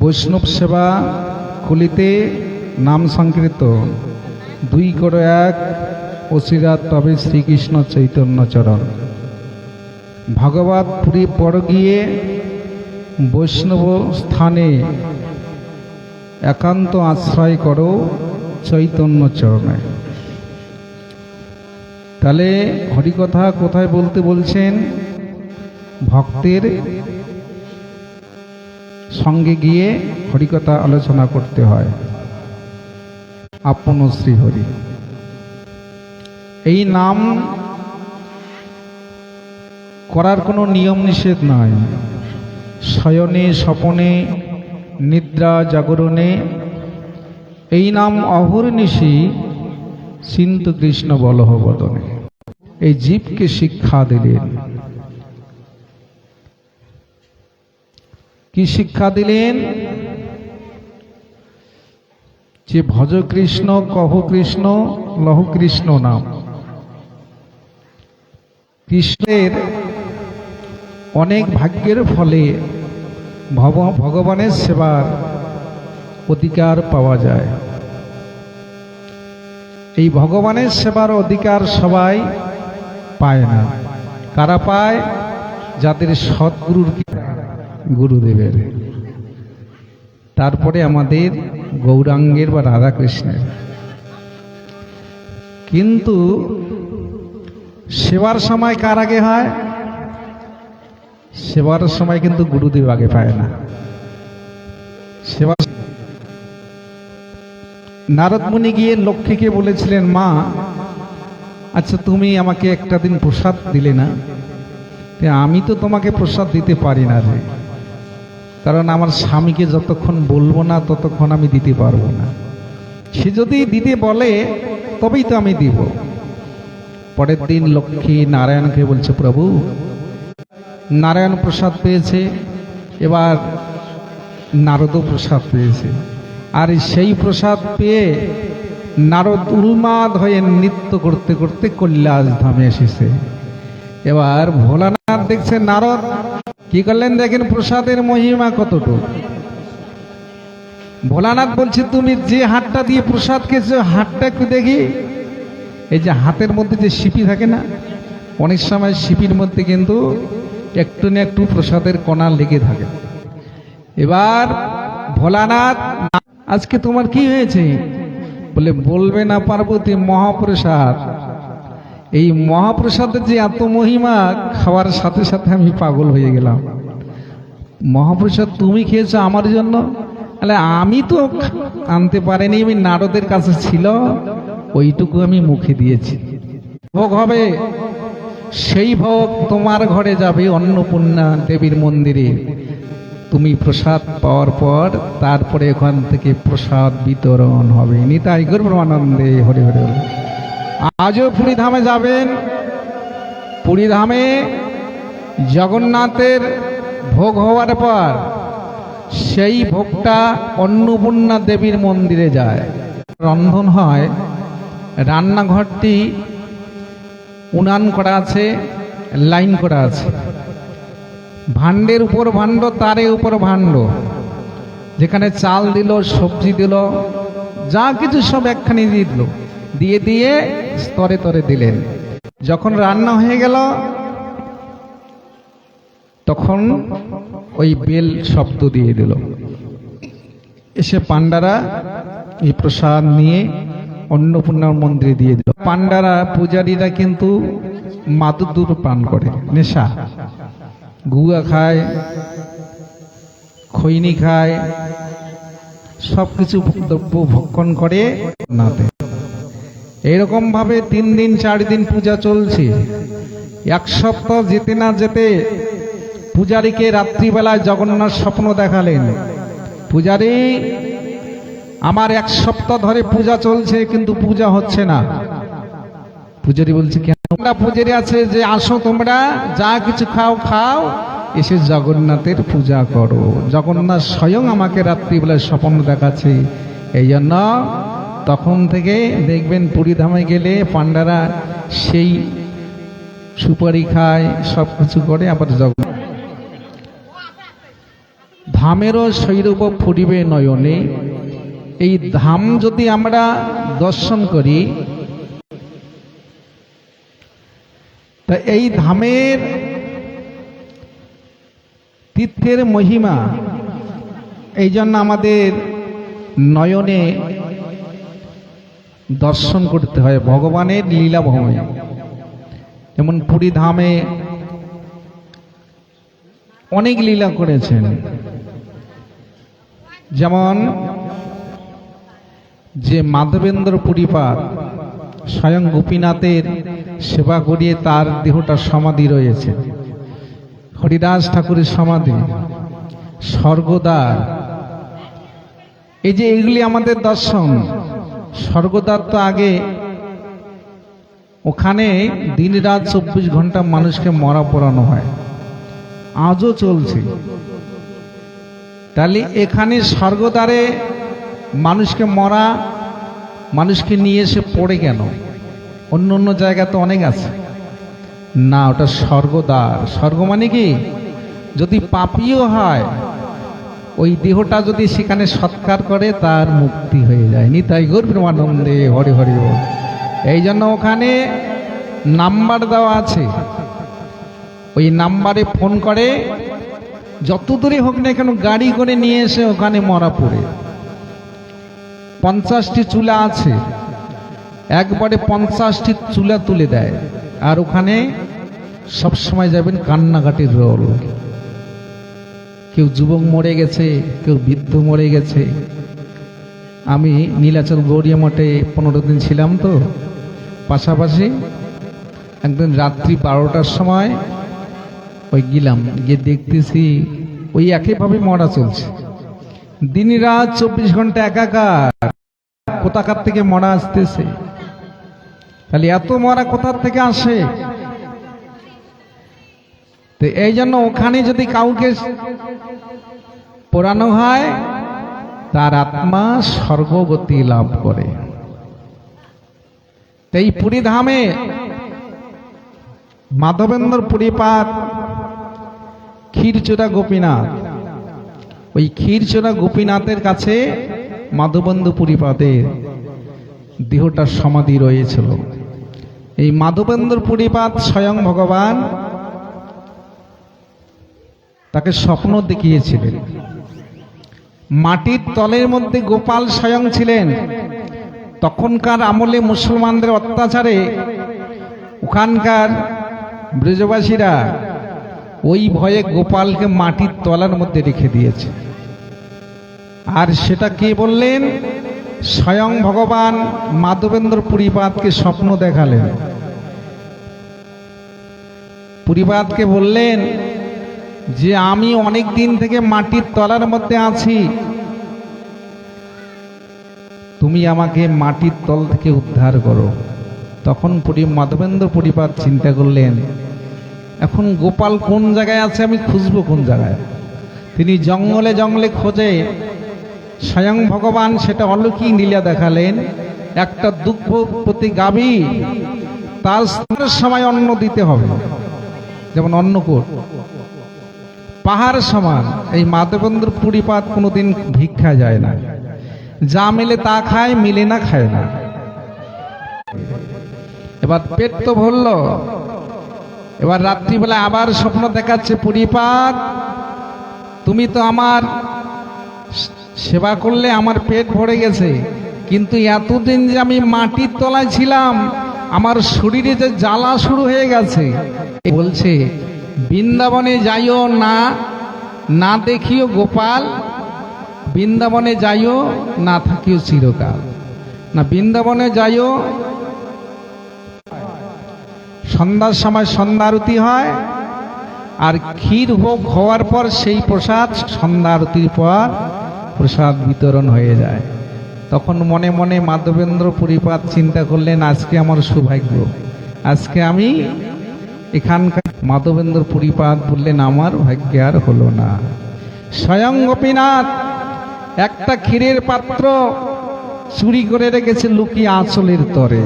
বৈষ্ণব সেবা কলিতে নাম সংকৃত দুই করে এক, অসিরাত তবে শ্রীকৃষ্ণ চৈতন্য চরণ। ভগবত পুরী পর গিয়ে বৈষ্ণব স্থানে একান্ত আশ্রয় করো চৈতন্য চরণে। তাহলে হরিকথা কোথায় বলতে বলছেন? ভক্তের সঙ্গে গিয়ে হরিকথা আলোচনা করতে হয়। আপন শ্রীহরি। এই নাম করার কোনো নিয়ম নিষেধ নয় শয়নে, স্বপনে, নিদ্রা জাগরণে এই নাম অহর্নিশি সিন্তু কৃষ্ণ বলহবদনে। এই জীবকে শিক্ষা দিলেন। কি শিক্ষা দিলেন? যে ভজ কৃষ্ণ, কহ কৃষ্ণ, লহ কৃষ্ণ নাম। কৃষ্ণের অনেক ভাগ্যের ফলে ভগবানের সেবার অধিকার পাওয়া যায়। এই ভগবানের সেবার অধিকার সবাই পায় না। কারা পায়? যাদের সদ্গুরুর গুরুদেবের। তারপরে আমাদের গৌরাঙ্গের বা রাধাকৃষ্ণের। কিন্তু সেবার সময় কার আগে হয়? সেবার সময় কিন্তু গুরুদেব আগে পায় না। সেবা নারদ মুনি গিয়ে লক্ষ্মীকে বলেছিলেন, মা আচ্ছা তুমি আমাকে একটা দিন প্রসাদ দিলে না? আমি তো তোমাকে প্রসাদ দিতে পারি না রে। কারণ আমার স্বামীকে যতক্ষণ বলব না, ততক্ষণ আমি দিতে পারব না। সে যদি দিতে বলে, তবেই তো আমি দিব। পরের দিন লক্ষ্মী নারায়ণকে বলছে, প্রভু, নারায়ণ প্রসাদ পেয়েছে, এবার নারদ প্রসাদ পেয়েছে। আর সেই প্রসাদ পেয়ে নারদ উন্মাদ হয়ে নৃত্য করতে করতে কৈলাস ধামে এসেছে। এবার ভোলানাথ দেখছে, নারদ কি করলেন দেখেন প্রসাদের মহিমা কতটুকু? ভোলানাথ বলছে, তুমি যে হাতটা দিয়ে প্রসাদ খেয়েছো, হাতটা একটু দেখি। এই যে হাতের মধ্যে যে শিপি থাকে না, অনেক সময় শিপির মধ্যে কিন্তু একটু না একটু প্রসাদের কণা লেগে থাকে। এবার ভোলানাথ, আজকে তোমার কি হয়েছে? বলে, বলবে না পার্বতী মহাপ্রসাদ। এই মহাপ্রসাদের যে এত মহিমা খাওয়ার সাথে সাথে আমি পাগল হয়ে গেলাম। মহাপ্রসাদ তুমি খেয়েছো আমার জন্য? তাহলে আমি তো আনতে পারিনি, আমি নারদের কাছে ছিল, ওইটুকু আমি মুখে দিয়েছি। ভোগ হবে, সেই ভোগ তোমার ঘরে যাবে অন্নপূর্ণা দেবীর মন্দিরে। তুমি প্রসাদ পাওয়ার পর তারপরে ওখান থেকে প্রসাদ বিতরণ হবে। নিতাই গর্বানন্দে হরে হরে হরে। আজও পুরীধামে যাবেন। পুরীধামে জগন্নাথের ভোগ হওয়ার পর সেই ভোগটা অন্নপূর্ণা দেবীর মন্দিরে যায়। রন্ধন হয়, রান্নাঘরটি উনান করা আছে, লাইন করা আছে। ভাণ্ডের উপর ভাণ্ড, তারে উপর ভাণ্ড। যেখানে চাল দিল, সবজি দিল, যা কিছু সব একখানি দিয়ে দিল। দিয়ে দিয়ে স্তরে তরে দিলেন। যখন রান্না হয়ে গেল, তখন ওই বেল শব্দ দিয়ে দিল। এসে পাণ্ডারা এই প্রসাদ নিয়ে অন্নপূর্ণার মন্দিরে দিয়ে দিল। পাণ্ডারা পূজারীরা কিন্তু মাদুদুর পান করে, নেশা। গুয়া খায়, খৈনি খায় সব কিছু দ্রব্য ভক্ষণ করে নাতে এরকম ভাবে তিন দিন চার দিন পূজা চলছে। এক সপ্তাহ যেতে না যেতে পূজারীকে রাত্রিবেলায় জগন্নাথ স্বপ্ন দেখালেন। পূজারী, আমার এক সপ্তাহ ধরে পূজা চলছে, কিন্তু পূজা হচ্ছে না। পূজারী বলছে, কেন? তোমরা পূজারী আছে যে আসো তোমরা, যা কিছু খাও খাও, এসে জগন্নাথের পূজা করো। জগন্নাথ স্বয়ং আমাকে রাত্রিবেলায় স্বপ্ন দেখাচ্ছে। এই জন্য তখন থেকে দেখবেন পুরীধামে গেলে পাণ্ডারা সেই সুপারি খায় সব কিছু করে আবার জগন্নাথ ধামেরও শৈরব ফুরিবে নয়নে। এই ধাম যদি আমরা দর্শন করি, তা এই ধামের তীর্থের মহিমা, এই জন্য আমাদের নয়নে দর্শন করতে হয় ভগবানের লীলা ভূমি যেমন পুরী ধামে অনেক লীলা করেছেন। যেমন যে মাধবেন্দ্র পুরীপাত স্বয়ং গোপীনাথের সেবা করিয়ে তার দেহটা সমাধি রয়েছে। হরিদাস ঠাকুরের সমাধি, স্বর্গদ্বার। এই যে এগুলি আমাদের দর্শন স্বর্গদ্বার তো আগে ওখানে দিন রাত চব্বিশ ঘণ্টা মানুষকে মরা পড়ানো হয়। আজও চলছে। তাহলে এখানে স্বর্গদ্বারে মানুষকে মরা, মানুষকে নিয়ে এসে পড়ে কেন? অন্য অন্য জায়গা তো অনেক আছে। না, ওটা স্বর্গদ্বার। স্বর্গ মানে কি? যদি পাপিও হয় ওই দেহটা যদি সেখানে সৎকার করে, তার মুক্তি হয়ে যায়। নিতাই গৌর প্রেমানন্দে হরে হরে এই জন্য ওখানে নাম্বার দেওয়া আছে। ওই নাম্বারে ফোন করে, যত দূরে হোক না কেন গাড়ি করে নিয়ে এসে ওখানে মরা পড়ে। পঞ্চাশটি চুলা আছে। একবারে পঞ্চাশটি চুলা তুলে দেয়। আর ওখানে সব সময় যাবেন কান্নাকাটির রোল। কেউ যুবক মরে গেছে, কেউ বৃদ্ধ মরে গেছে। আমি নীলাচল গৌরিয়া মঠে পনেরো দিন ছিলাম তো। পাশাপাশি একদিন রাত্রি বারোটার সময় ওই গেলাম, গিয়ে দেখতেছি ওই একইভাবে মরা চলছে। দিন রাত চব্বিশ ঘণ্টা একাকার, কোথাকার থেকে মরা আসতেছে? তাহলে এত মরা কোথার থেকে আসে? তো এই জন্য ওখানে যদি কাউকে পোড়ানো হয়, তার আত্মা স্বর্গগতি লাভ করে। এই পুরী ধামে মাধবেন্দ্র পুরীপাত ক্ষীরচোরা গোপীনাথ, ওই ক্ষীরচোরা গোপীনাথের কাছে মাধবেন্দ্র পুরীপাতের দেহটার সমাধি রয়েছিল। এই মাধবেন্দ্র পুরীপাত স্বয়ং ভগবান তাকে স্বপ্ন দেখিয়েছিলেন। মাটির তলের মধ্যে গোপাল স্বয়ং ছিলেন। তখনকার আমলে মুসলমানদের অত্যাচারে ওখানকার ব্রজবাসীরা ওই ভয়ে গোপালকে মাটির তলার মধ্যে রেখে দিয়েছে। আর সেটা কে বললেন? স্বয়ং ভগবান মাধবেন্দ্র পুরীপাতকে স্বপ্ন দেখালেন। পুরীপাতকে বললেন যে আমি অনেক দিন থেকে মাটির তলার মধ্যে আছি। তুমি আমাকে মাটির তল থেকে উদ্ধার করো। তখন পুরী মাধবেন্দ্র পরিপাত চিন্তা করলেন, এখন গোপাল কোন জায়গায় আছে আমি খুঁজবো কোন জায়গায়? তিনি জঙ্গলে জঙ্গলে খোঁজে, স্বয়ং ভগবান সেটা অলৌকিক লীলা দেখালেন, একটা দুঃখ প্রতি গাভী, তার স্থানের সময় অন্ন দিতে হবে, যেমন অন্নকূট। পাহাড় সমান, এই মাধবেন্দ্র পুরীপাত কোনোদিন ভিক্ষা যায় না। যা মেলে তা খায়, মিলে না খায় না। এবার পেট তো ভরল। এবার রাত্রিবেলা আবার স্বপ্ন দেখাচ্ছে পুরীপাত। তুমি তো আমার সেবা করলে আমার পেট ভরে গেছে। কিন্তু এতদিন যে আমি মাটির তলায় ছিলাম, আমার শরীরে যে জ্বালা শুরু হয়ে গেছে। বলছে বৃন্দাবনে যাইও না না দেখিও গোপাল, বৃন্দাবনে যাইও, না থাকিও চিরকাল। না বৃন্দাবনে যাইও, সন্ধ্যার সময় সন্ধ্যা আরতি হয়, আর ক্ষীর হোক হওয়ার পর সেই প্রসাদ, সন্ধ্যা আরতির পর প্রসাদ বিতরণ হয়ে যায়। তখন মনে মনে মাধবেন্দ্র পরিপাত চিন্তা করলেন, আজকে আমার সৌভাগ্য। আজকে আমি এখানকার মাধবেন্দ্র পরিপাত বললেন, আমার ভাগ্যে আর হলো না। স্বয়ং গোপীনাথ একটা ক্ষীরের পাত্র চুরি করে রেখেছে লুকিয়ে আঁচলের তরে।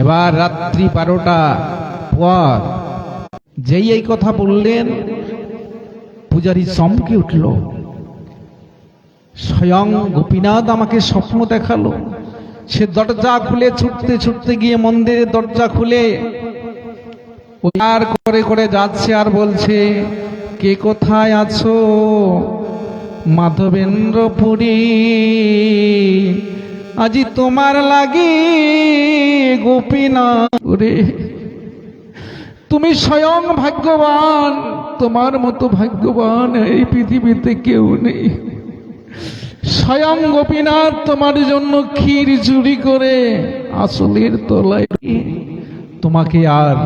এবার রাত্রি বারোটা পর যেই এই কথা বললেন, পূজারি চমকে উঠল। স্বয়ং গোপীনাথ আমাকে স্বপ্ন দেখাল। সে দরজা খুলে ছুটতে ছুটতে গিয়ে মন্দিরের দরজা খুলে আর করে করে যাচ্ছে আর বলছে, কে কোথায় আছো? মাধবেন্দ্রপুরী। আজি তোমার লাগি গোপীনাথ। রে তুমি স্বয়ং ভাগ্যবান, তোমার মতো ভাগ্যবান এই পৃথিবীতে কেউ নেই। স্বয়ং গোপীনাথ তোমার জন্য ক্ষীর চুরি করে আসলের তলায়। তোমাকে আর